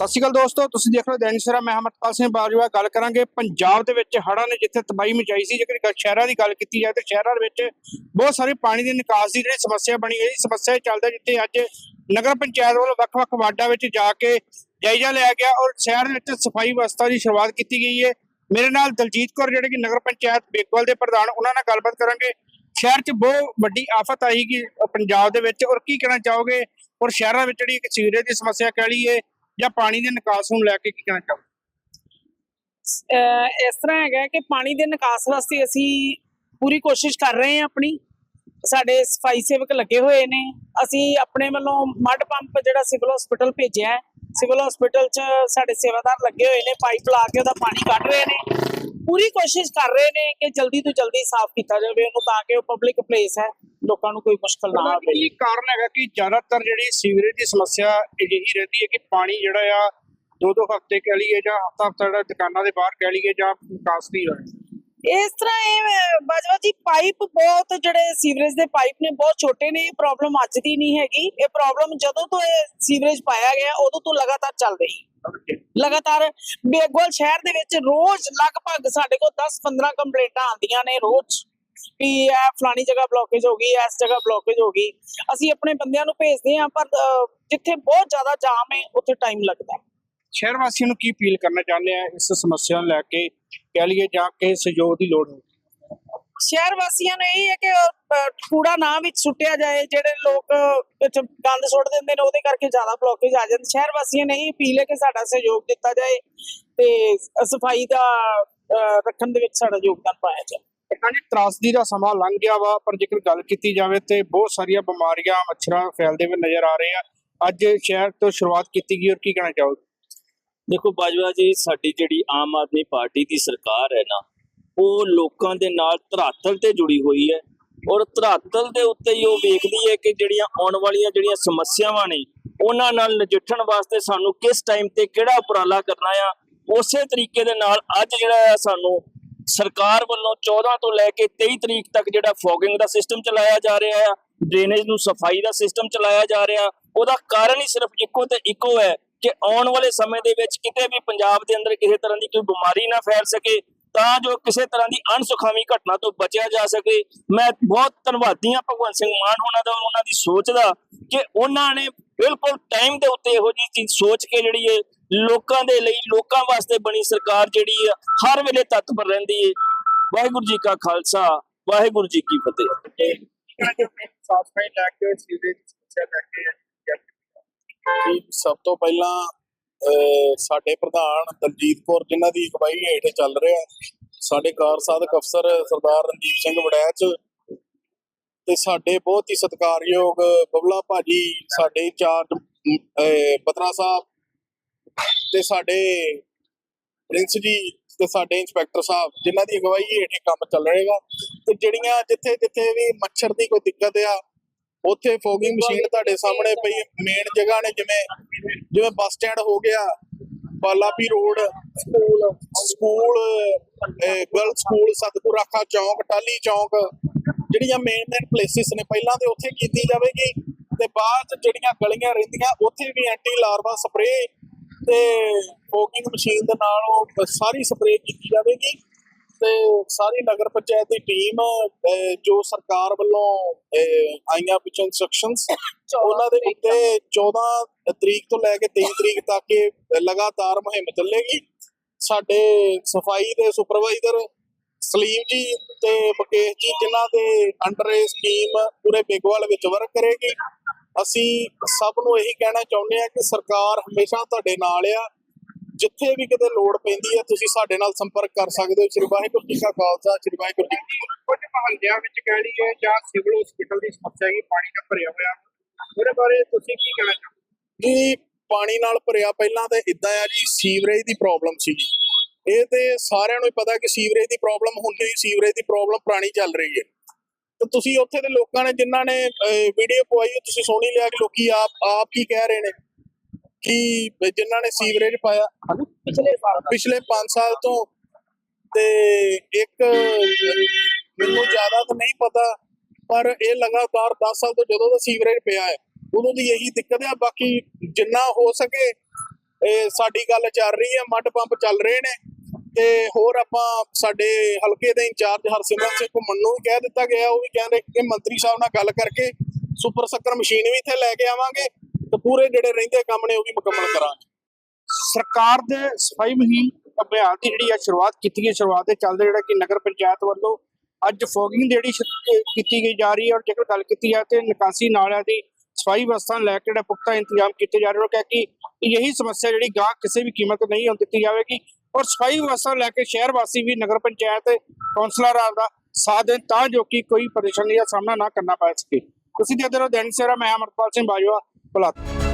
ਸਤਿ ਸ਼੍ਰੀ ਅਕਾਲ ਦੋਸਤੋ, ਤੁਸੀਂ ਦੇਖ ਰਹੇ ਹੋ ਦੈਨਿਕ ਮੈਂ ਅਮਰਪਾਲ ਸਿੰਘ ਬਾਜਵਾ, ਗੱਲ ਕਰਾਂਗੇ ਪੰਜਾਬ ਦੇ ਵਿੱਚ ਹੜ੍ਹਾਂ ਨੇ ਜਿੱਥੇ ਤਬਾਹੀ ਮਚਾਈ ਸੀ, ਜੇਕਰ ਸ਼ਹਿਰਾਂ ਦੀ ਗੱਲ ਕੀਤੀ ਜਾਏ ਤਾਂ ਸ਼ਹਿਰਾਂ ਦੇ ਵਿੱਚ ਬਹੁਤ ਸਾਰੇ ਪਾਣੀ ਦੀ ਨਿਕਾਸ ਦੀ ਜਿਹੜੀ ਸਮੱਸਿਆ ਬਣੀ ਹੈ ਸਮੱਸਿਆ ਇਹ ਚੱਲਦਾ ਜਿੱਥੇ ਅੱਜ ਨਗਰ ਪੰਚਾਇਤ ਵੱਲੋਂ ਵੱਖ-ਵੱਖ ਵਾਰਡਾਂ ਵਿੱਚ ਜਾ ਕੇ ਜਾਇਜ਼ਾ ਲਿਆ ਗਿਆ ਔਰ ਸ਼ਹਿਰ ਦੇ ਵਿੱਚ ਸਫ਼ਾਈ ਵਿਵਸਥਾ ਦੀ ਸ਼ੁਰੂਆਤ ਕੀਤੀ ਗਈ ਹੈ। ਮੇਰੇ ਨਾਲ ਦਲਜੀਤ ਕੌਰ, ਜਿਹੜੇ ਕਿ ਨਗਰ ਪੰਚਾਇਤ ਬੇਗਵਾਲ ਦੇ ਪ੍ਰਧਾਨ, ਉਹਨਾਂ ਨਾਲ ਗੱਲਬਾਤ ਕਰਾਂਗੇ। ਸ਼ਹਿਰ 'ਚ ਬਹੁਤ ਵੱਡੀ ਆਫਤ ਆਈ ਕਿ ਪੰਜਾਬ ਦੇ ਵਿੱਚ, ਔਰ ਕੀ ਕਹਿਣਾ ਚਾਹੋਗੇ? ਔਰ ਸ਼ਹਿਰਾਂ ਵਿੱਚ ਜਿਹੜੀ ਇੱਕ ਸੀਵਰੇਜ ਦੀ ਸਮੱਸਿਆ ਕਹਿ ਲਈਏ ਜਾਂ ਪਾਣੀ ਦੇ ਨਿਕਾਸ ਨੂੰ ਲੈ ਕੇ ਕੀ ਕਹਿਣਾ ਚਾਹੋਗੇ? ਇਸ ਤਰ੍ਹਾਂ ਹੈਗਾ ਕਿ ਪਾਣੀ ਦੇ ਨਿਕਾਸ ਵਾਸਤੇ ਅਸੀਂ ਪੂਰੀ ਕੋਸ਼ਿਸ਼ ਕਰ ਰਹੇ ਹਾਂ ਆਪਣੀ। ਸਾਡੇ ਸਫ਼ਾਈ ਸੇਵਕ ਲੱਗੇ ਹੋਏ ਨੇ। ਅਸੀਂ ਆਪਣੇ ਵੱਲੋਂ ਮੱਡ ਪੰਪ ਜਿਹੜਾ ਸਿਵਲ ਹਸਪੀਟਲ ਭੇਜਿਆ ਹੈ। ਸਿਵਲ ਹਸਪੀਟਲ 'ਚ ਸਾਡੇ ਸੇਵਾਦਾਰ ਲੱਗੇ ਹੋਏ ਨੇ। ਪਾਈਪ ਲਾ ਕੇ ਉਹਦਾ ਪਾਣੀ ਕੱਢ ਰਹੇ ਨੇ। ਪੂਰੀ ਕੋਸ਼ਿਸ਼ ਕਰ ਰਹੇ ਨੇ ਕਿ ਜਲਦੀ ਤੋਂ ਜਲਦੀ ਸਾਫ਼ ਕੀਤਾ ਜਾਵੇ ਉਹਨੂੰ ਤਾਂ ਕਿ ਉਹ ਪਬਲਿਕ ਪਲੇਸ ਹੈ ਲੋਕਾਂ ਨੂੰ ਕੋਈ ਮੁਸ਼ਕਲ ਨਾ ਆਵੇ। ਕੀ ਕਾਰਨ ਹੈਗਾ ਕਿ ਜ਼ਿਆਦਾਤਰ ਜਿਹੜੀ ਸੀਵਰੇਜ ਦੀ ਸਮੱਸਿਆ ਅਜਿਹੀ ਰਹਿੰਦੀ ਹੈ ਕਿ ਪਾਣੀ ਜਿਹੜਾ ਆ ਦੋ ਦੋ ਹਫ਼ਤੇ ਕਹਿ ਲਈਏ ਜਾਂ ਹਫ਼ਤਾ ਹਫ਼ਤਾ ਜਿਹੜਾ ਦੁਕਾਨਾਂ ਦੇ ਬਾਹਰ ਕਹਿ ਲਈਏ ਜਾਂ ਨਹੀਂ ਹੋਇਆ ਇਸ ਤਰ੍ਹਾਂ ਇਹ ਬਾਜਵਾ ਜੀ ਪਾਈਪ ਬਹੁਤ ਜਿਹੜੇ ਸੀਵਰੇਜ ਦੇ ਪਾਈਪ ਨੇ ਬਹੁਤ ਛੋਟੇ ਨੇ ਇਹ ਪ੍ਰੋਬਲਮ ਅੱਜ ਦੀ ਨਹੀਂ ਹੈਗੀ। ਇਹ ਪ੍ਰੋਬਲਮ ਜਦੋਂ ਤੋਂ ਇਹ ਸੀਵਰੇਜ ਪਾਇਆ ਗਿਆ ਉਦੋਂ ਤੋਂ ਲਗਾਤਾਰ ਚੱਲ ਰਹੀ ਹੈ। ਲਗਾਤਾਰ ਬੇਗੋਲ ਸ਼ਹਿਰ ਦੇ ਵਿੱਚ ਰੋਜ਼ ਲਗਭਗ ਸਾਡੇ ਕੋਲ 10-15 ਕੰਪਲੇਂਟਾਂ ਆਉਂਦੀਆਂ ਨੇ ਰੋਜ਼ ਵੀ ਇਹ ਫਲਾਣੀ ਜਗ੍ਹਾ ਬਲੋਕੇਜ ਹੋ ਗਈ, ਇਸ ਜਗ੍ਹਾ ਬਲੋਕੇਜ ਹੋ ਗਈ। ਅਸੀਂ ਆਪਣੇ ਬੰਦਿਆਂ ਨੂੰ ਭੇਜਦੇ ਹਾਂ, ਪਰ ਜਿੱਥੇ ਬਹੁਤ ਜ਼ਿਆਦਾ ਜਾਮ ਹੈ, ਉੱਥੇ ਟਾਈਮ ਲੱਗਦਾ। ਸ਼ਹਿਰ ਵਾਸੀਆਂ ਨੂੰ ਕੀ ਅਪੀਲ ਕਰਨਾ ਚਾਹੁੰਦੇ ਆ ਇਸ ਸਮੱਸਿਆ ਨੂੰ ਲੈ ਕੇ, ਕਹਿ ਲਈਏ ਜਾਂ ਕਿਸੇ ਸਹਿਯੋਗ ਦੀ ਲੋੜ ਹੋਵੇ ਸ਼ਹਿਰ ਵਾਸੀਆਂ ਨੂੰ ਇਹ ਹੈ ਕਿ ਕੂੜਾ ਨਾ ਵਿੱਚ ਸੁੱਟਿਆ ਜਾਏ ਜਿਹੜੇ ਲੋਕ ਵਿੱਚ ਗੰਦ ਸੁੱਟ ਦਿੰਦੇ ਨੇ ਉਹਦੇ ਕਰਕੇ ਜ਼ਿਆਦਾ ਬਲੋਕੇਜ ਆ ਜਾਂਦੀ। ਸ਼ਹਿਰ ਵਾਸੀਆਂ ਨੇ ਇਹ ਅਪੀਲ ਹੈ ਕਿ ਸਾਡਾ ਸਹਿਯੋਗ ਦਿੱਤਾ ਜਾਏ ਤੇ ਸਫ਼ਾਈ ਦਾ ਰੱਖਣ ਦੇ ਵਿੱਚ ਸਾਡਾ ਯੋਗਦਾਨ ਪਾਇਆ ਜਾਏ। ਹਾਂਜੀ ਤਰਾਸਦੀ ਦਾ ਸਮਾਂ ਲੰਘ ਗਿਆ ਵਾ ਪਰ ਜੇਕਰ ਗੱਲ ਕੀਤੀ ਜਾਵੇ ਤੇ ਬਹੁਤ ਸਾਰੀਆਂ ਬਿਮਾਰੀਆਂ ਮੱਛਰਾਂ ਫੈਲਦੇ ਹੋਏ ਨਜ਼ਰ ਆ ਰਹੇ ਆ ਅੱਜ ਸ਼ਹਿਰ ਤੋਂ ਸ਼ੁਰੂਆਤ ਕੀਤੀ ਗਈ ਔਰ ਕੀ ਕਹਿਣਾ ਚਾਹੋਗੇ? ਦੇਖੋ ਬਾਜਵਾ ਜੀ ਸਾਡੀ ਜਿਹੜੀ ਆਮ ਆਦਮੀ ਪਾਰਟੀ ਦੀ ਸਰਕਾਰ ਹੈ ਨਾ ਉਹ ਲੋਕਾਂ ਦੇ ਨਾਲ ਧਰਾਤਲ ਤੇ ਜੁੜੀ ਹੋਈ ਹੈ। ਔਰ ਧਰਾਤਲ ਦੇ ਉੱਤੇ ਹੀ ਉਹ ਵੇਖਦੀ ਹੈ ਕਿ ਜਿਹੜੀਆਂ ਆਉਣ ਵਾਲੀਆਂ ਜਿਹੜੀਆਂ ਸਮੱਸਿਆਵਾਂ ਨੇ, ਉਹਨਾਂ ਨਾਲ ਨਜਿੱਠਣ ਵਾਸਤੇ ਸਾਨੂੰ ਕਿਸ ਟਾਈਮ ਤੇ ਕਿਹੜਾ ਉਪਰਾਲਾ ਕਰਨਾ ਆ, ਉਸੇ ਤਰੀਕੇ ਦੇ ਨਾਲ ਅੱਜ ਜਿਹੜਾ ਸਾਨੂੰ ਸਰਕਾਰ ਵੱਲੋਂ 14 ਤੋਂ ਲੈ ਕੇ 23 ਤਰੀਕ ਤੱਕ ਜਿਹੜਾ ਫੋਗਿੰਗ ਦਾ ਸਿਸਟਮ ਚਲਾਇਆ ਜਾ ਰਿਹਾ ਆ ਡਰੇਨੇਜ ਨੂੰ ਸਫ਼ਾਈ ਦਾ ਸਿਸਟਮ ਚਲਾਇਆ ਜਾ ਰਿਹਾ, ਉਹਦਾ ਕਾਰਨ ਹੀ ਸਿਰਫ ਇੱਕੋ ਤੇ ਇੱਕੋ ਹੈ ਕਿ ਆਉਣ ਵਾਲੇ ਸਮੇਂ ਦੇ ਵਿੱਚ ਕਿਤੇ ਵੀ ਪੰਜਾਬ ਦੇ ਅੰਦਰ ਕਿਸੇ ਤਰ੍ਹਾਂ ਦੀ ਕੋਈ ਬਿਮਾਰੀ ਨਾ ਫੈਲ ਸਕੇ ਤਾਂ ਜੋ ਕਿਸੇ ਤਰ੍ਹਾਂ ਦੀ ਅਣਸੁਖਾਵੀ ਘਟਨਾ ਤੋਂ ਬਚਿਆ ਜਾ ਸਕੇ। ਮੈਂ ਬਹੁਤ ਧੰਨਵਾਦੀ ਹਾਂ ਭਗਵੰਤ ਸਿੰਘ ਮਾਨ ਉਹਨਾਂ ਦਾ ਉਹਨਾਂ ਦੀ ਸੋਚ ਦਾ ਕਿ ਉਹਨਾਂ ਨੇ ਬਿਲਕੁਲ ਟਾਈਮ ਦੇ ਉੱਤੇ ਇਹੋ ਜਿਹੀ ਚੀਜ਼ ਸੋਚ ਕੇ ਜਿਹੜੀ ਹੈ ਲੋਕਾਂ ਦੇ ਲਈ ਲੋਕਾਂ ਵਾਸਤੇ ਬਣੀ ਸਰਕਾਰ ਜਿਹੜੀ ਹੈ ਹਰ ਵੇਲੇ ਤਤਪਰ ਰਹਿੰਦੀ ਹੈ ਵਾਹਿਗੁਰੂ ਜੀ ਕਾ ਖਾਲਸਾ ਵਾਹਿਗੁਰੂ ਜੀ ਕੀ ਫਤਿਹ। ਜੀ ਸਭ ਤੋਂ ਪਹਿਲਾਂ ਸਾਡੇ ਪ੍ਰਧਾਨ ਦਲਜੀਤ ਕੌਰ ਜਿਨ੍ਹਾਂ ਦੀ ਅਗਵਾਈ ਹੇਠ ਚੱਲ ਰਿਹਾ ਸਾਡੇ ਕਾਰ ਸਾਧਕ ਅਫਸਰ ਸਰਦਾਰ ਰਣਜੀਤ ਸਿੰਘ ਵੜੈਚ ਤੇ ਸਾਡੇ ਬਹੁਤ ਹੀ ਸਤਿਕਾਰਯੋਗ ਬਬਲਾ ਭਾਜੀ ਸਾਡੇ ਇੰਚਾਰਜ ਅਹ, ਸਾਹਿਬ ਤੇ ਸਾਡੇ ਪ੍ਰਿੰਸ ਜੀ ਤੇ ਸਾਡੇ ਇੰਸਪੈਕਟਰ ਸਾਹਿਬ ਜਿਨ੍ਹਾਂ ਦੀ ਅਗਵਾਈ ਹੇਠ ਕੰਮ ਚੱਲ ਰਹੇਗਾ। ਤੇ ਜਿਹੜੀਆਂ ਜਿੱਥੇ ਜਿੱਥੇ ਵੀ ਮੱਛਰ ਦੀ ਕੋਈ ਦਿੱਕਤ ਆ ਉੱਥੇ ਫੋਗਿੰਗ ਮਸ਼ੀਨ ਤੁਹਾਡੇ ਸਾਹਮਣੇ ਪਈ ਮੇਨ ਜਗ੍ਹਾ ਨੇ ਜਿਵੇਂ ਜਿਵੇਂ ਬੱਸ ਸਟੈਂਡ ਹੋ ਗਿਆ ਬਾਲਾਪੀ road school school girl school ਸਤਿਗੁਰ ਰਾਖਾ ਚੌਂਕ ਟਾਲੀ ਚੌਂਕ ਜਿਹੜੀਆਂ ਮੇਨ ਮੇਨ ਪਲੇਸਿਸ ਨੇ ਪਹਿਲਾਂ ਤੇ ਉੱਥੇ ਕੀਤੀ ਜਾਵੇਗੀ। ਤੇ ਬਾਅਦ 'ਚ ਜਿਹੜੀਆਂ ਗਲੀਆਂ ਰਹਿੰਦੀਆਂ ਉੱਥੇ ਵੀ ਐਂਟੀ ਲਾਰਵਾ ਸਪਰੇਅ ਤੇ ਫੋਗਿੰਗ ਮਸ਼ੀਨ ਦੇ ਨਾਲ ਉਹ ਸਾਰੀ ਸਪਰੇਅ ਕੀਤੀ ਜਾਵੇਗੀ। ਤੇ ਸਾਰੀ ਨਗਰ ਪੰਚਾਇਤ ਦੀ ਟੀਮ ਜੋ ਸਰਕਾਰ ਵੱਲੋਂ ਆਈਆਂ ਪਿਛੋਂ ਇਨਸਟਰਕਸ਼ਨਸ ਉਹਨਾਂ ਦੇ ਉੱਤੇ 14 ਤਰੀਕ ਤੋਂ ਲੈ ਕੇ 23 ਤਰੀਕ ਤੱਕ ਇਹ ਲਗਾਤਾਰ ਮੁਹਿੰਮ ਚੱਲੇਗੀ। ਸਾਡੇ ਸਫ਼ਾਈ ਦੇ ਸੁਪਰਵਾਈਜ਼ਰ ਸਲੀਮ ਜੀ ਤੇ ਮੁਕੇਸ਼ ਜੀ ਜਿਨ੍ਹਾਂ ਦੇ ਅੰਡਰ ਇਹ ਸਕੀਮ ਪੂਰੇ ਬੇਗਵਾਲ ਵਿੱਚ ਵਰਕ ਕਰੇਗੀ। ਅਸੀਂ ਸਭ ਨੂੰ ਇਹੀ ਕਹਿਣਾ ਚਾਹੁੰਦੇ ਆ ਕਿ ਸਰਕਾਰ ਹਮੇਸ਼ਾ ਤੁਹਾਡੇ ਨਾਲ ਆ। ਜਿੱਥੇ ਵੀ ਕਿਤੇ ਲੋੜ ਪੈਂਦੀ ਹੈ ਤੁਸੀਂ ਸਾਡੇ ਨਾਲ ਸੰਪਰਕ ਕਰ ਸਕਦੇ ਹੋ। ਸ੍ਰੀ ਵਾਹਿਗੁਰੂ ਜੀ ਕਾ ਖਾਲਸਾ ਸ੍ਰੀ ਵਾਹਿਗੁਰੂ ਜੀ ਕੀ ਫਤਿਹ। ਕੁਝ ਮਹੱਲਿਆਂ ਵਿੱਚ ਕਹਿ ਲਈਏ ਜਾਂ ਸਿਵਲ ਹਸਪੀਟਲ ਦੀ ਸਮੱਸਿਆ ਹੈ ਪਾਣੀ ਦਾ ਭਰਿਆ ਹੋਇਆ। ਉਹਦੇ ਬਾਰੇ ਤੁਸੀਂ ਕੀ ਕਹਿਣਾ ਚਾਹੋਗੇ? ਜੀ ਪਾਣੀ ਨਾਲ ਭਰਿਆ ਪਹਿਲਾਂ ਤਾਂ ਇਦਾਂ ਆ ਜੀ ਸੀਵਰੇਜ ਦੀ ਪ੍ਰੋਬਲਮ ਸੀ ਇਹ ਤੇ ਸਾਰਿਆਂ ਨੂੰ ਹੀ ਪਤਾ ਕਿ ਸੀਵਰੇਜ ਦੀ ਪ੍ਰੋਬਲਮ ਹੁੰਦੀ ਹੀ ਸੀਵਰੇਜ ਦੀ ਪ੍ਰੋਬਲਮ ਪੁਰਾਣੀ ਚੱਲ ਰਹੀ ਹੈ। ਤੇ ਤੁਸੀਂ ਉੱਥੇ ਦੇ ਲੋਕਾਂ ਨੇ ਜਿਨ੍ਹਾਂ ਨੇ ਵੀਡੀਓ ਪਵਾਈ ਤੁਸੀਂ ਸੁਣੀ ਲਿਆ ਕਿ ਲੋਕੀ ਆਪ ਆਪ ਕੀ ਕਹਿ ਰਹੇ ਨੇ। ਕਿ ਜਿਨ੍ਹਾਂ ਨੇ ਸੀਵਰੇਜ ਪਾਇਆ ਪਿਛਲੇ ਸਾਲ ਪਿਛਲੇ 5 ਸਾਲ ਤੋਂ ਤੇ ਇੱਕ ਮੈਨੂੰ ਜ਼ਿਆਦਾ ਤਾਂ ਨਹੀਂ ਪਤਾ ਪਰ ਇਹ ਲਗਾਤਾਰ 10 ਸਾਲ ਤੋਂ ਜਦੋਂ ਦਾ ਸੀਵਰੇਜ ਪਿਆ ਹੈ ਉਦੋਂ ਦੀ ਇਹੀ ਦਿੱਕਤ ਹੈ। ਬਾਕੀ ਜਿੰਨਾ ਹੋ ਸਕੇ ਇਹ ਸਾਡੀ ਗੱਲ ਚੱਲ ਰਹੀ ਹੈ ਮੱਡ ਪੰਪ ਚੱਲ ਰਹੇ ਨੇ। ਤੇ ਹੋਰ ਆਪਾਂ ਸਾਡੇ ਹਲਕੇ ਦੇ ਇੰਚਾਰਜ ਹਰਸਿਮਰਨ ਸਿੰਘ ਘੁੰਮਣ ਨੂੰ ਵੀ ਕਹਿ ਦਿੱਤਾ ਗਿਆ। ਉਹ ਵੀ ਕਹਿੰਦੇ ਕਿ ਮੰਤਰੀ ਸਾਹਿਬ ਨਾਲ ਗੱਲ ਕਰਕੇ ਸੁਪਰ ਸੱਕਰ ਮਸ਼ੀਨ ਵੀ ਇੱਥੇ ਲੈ ਕੇ ਆਵਾਂਗੇ। ਤੇ ਪੂਰੇ ਜਿਹੜੇ ਰਹਿੰਦੇ ਕੰਮ ਨੇ ਉਹ ਵੀ ਮੁਕੰਮਲ ਕਰਾਂਗੇ। ਸਰਕਾਰ ਦੇ ਸਫ਼ਾਈ ਮੁਹਿੰਮ ਅਭਿਆਨ ਦੀ ਜਿਹੜੀ ਆ ਸ਼ੁਰੂਆਤ ਕੀਤੀ ਗਈ ਸ਼ੁਰੂਆਤ ਦੇ ਚੱਲਦੇ ਜਿਹੜਾ ਕਿ ਨਗਰ ਪੰਚਾਇਤ ਵੱਲੋਂ ਅੱਜ ਫੋਗਿੰਗ ਜਿਹੜੀ ਕੀਤੀ ਗਈ ਜਾ ਰਹੀ ਹੈ ਔਰ ਜੇਕਰ ਗੱਲ ਕੀਤੀ ਜਾਏ ਤੇ ਨਿਕਾਸੀ ਨਾਲਿਆਂ ਦੀ ਸਫ਼ਾਈ ਵਿਵਸਥਾ ਲੈ ਕੇ ਜਿਹੜਾ ਪੁਖਤਾ ਇੰਤਜ਼ਾਮ ਕੀਤੇ ਜਾ ਰਹੇ ਹੋ ਕਿ ਇਹੀ ਸਮੱਸਿਆ ਜਿਹੜੀ ਗਾਹ ਕਿਸੇ ਵੀ ਕੀਮਤ ਤੇ ਨਹੀਂ ਹੋਣ ਦਿੱਤੀ ਜਾਵੇਗੀ ਔਰ ਸਫ਼ਾਈ ਵਿਵਸਥਾ ਲੈ ਕੇ ਸ਼ਹਿਰ ਵਾਸੀ ਵੀ ਨਗਰ ਪੰਚਾਇਤ ਕੌਂਸਲਰ ਦਾ ਸਾਥ ਦੇਣ ਤਾਂ ਜੋ ਕਿ ਕੋਈ ਪਰੇਸ਼ਾਨੀ ਦਾ ਸਾਹਮਣਾ ਨਾ ਕਰਨਾ ਪੈ ਸਕੇ। ਤੁਸੀਂ ਦੇਖਦੇ ਰਹੋ, ਦੈਨਿਕ ਸਵੇਰਾ ਮੈਂ ਅਮਰਪਾਲ ਸਿੰਘ ਬਾਜਵਾ 不啦。